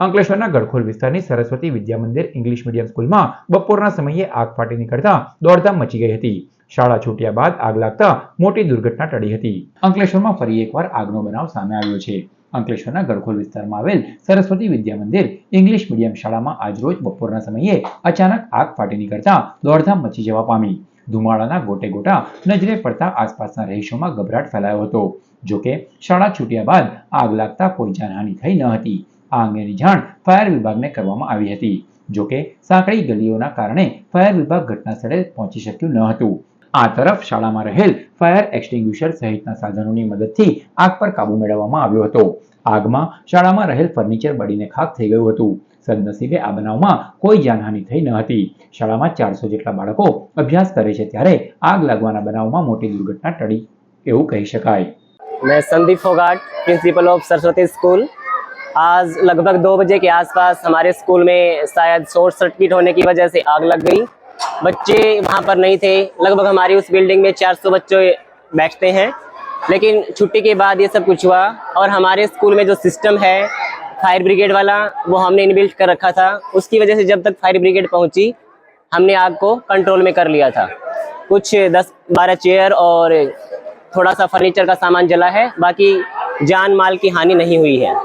અંકલેશ્વરના ગળખોલ વિસ્તારની Saraswati Vidya Mandir English medium સ્કૂલમાં બપોરના સમયે આગ ફાટી નીકળતા દોડધામ મચી ગઈ હતી. શાળા છૂટ્યા બાદ આગ લાગતા મોટી દુર્ઘટના ટળી હતી. અંકલેશ્વરમાં ફરી એકવાર આગનો બનાવ સામે આવ્યો છે. અંકલેશ્વરના ગળખોલ વિસ્તારમાં આવેલ સરસ્વતી વિદ્યા મંદિર ઇંગ્લિશ મીડિયમ શાળામાં આજરોજ બપોરના સમયે અચાનક આગ ફાટી નીકળતા દોડધામ મચી જવા પામી. ધુમાડાના ગોટે ગોટા નજરે પડતા આસપાસના રહીશોમાં ગભરાટ ફેલાયો હતો. જોકે શાળા છૂટ્યા બાદ આગ લાગતા કોઈ જાનહાનિ થઈ ન હતી. આ અંગેની જાણ ફાયર વિભાગને કરવામાં આવી હતી. જોકે સાંકડી ગલીઓના કારણે ફાયર વિભાગ ઘટના પહોંચી શક્યું ન હતું. આ તરફ શાળામાં રહેલ ફાયર એક્સટિંગ્વિશર સહિતના સાધનોની મદદથી આગ પર કાબુ મેળવવામાં આવ્યો હતો. આગમાં શાળામાં રહેલ ફર્નિચર બળીને ખાક થઈ ગયું હતું. સદનસીબે આ બનાવમાં કોઈ જાનહાનિ થઈ ન હતી. શાળામાં ચારસો જેટલા બાળકો અભ્યાસ કરે છે ત્યારે આગ લાગવાના બનાવમાં મોટી દુર્ઘટના ટળી, એવું કહી શકાય. મેં Sandeep Phogat principal of Saraswati school. आज लगभग दो बजे के आसपास हमारे स्कूल में शायद शॉर्ट सर्किट होने की वजह से आग लग गई। बच्चे वहाँ पर नहीं थे। लगभग हमारी उस बिल्डिंग में 400 बच्चे बैठते हैं। लेकिन छुट्टी के बाद ये सब कुछ हुआ और हमारे स्कूल में जो सिस्टम है, फायर ब्रिगेड वाला, वो हमने इनबिल्ट कर रखा था। उसकी वजह से जब तक फायर ब्रिगेड पहुँची, हमने आग को कंट्रोल में कर लिया था। कुछ दस बारह चेयर और थोड़ा सा फर्नीचर का सामान जला है। बाकी जान माल की हानि नहीं हुई है।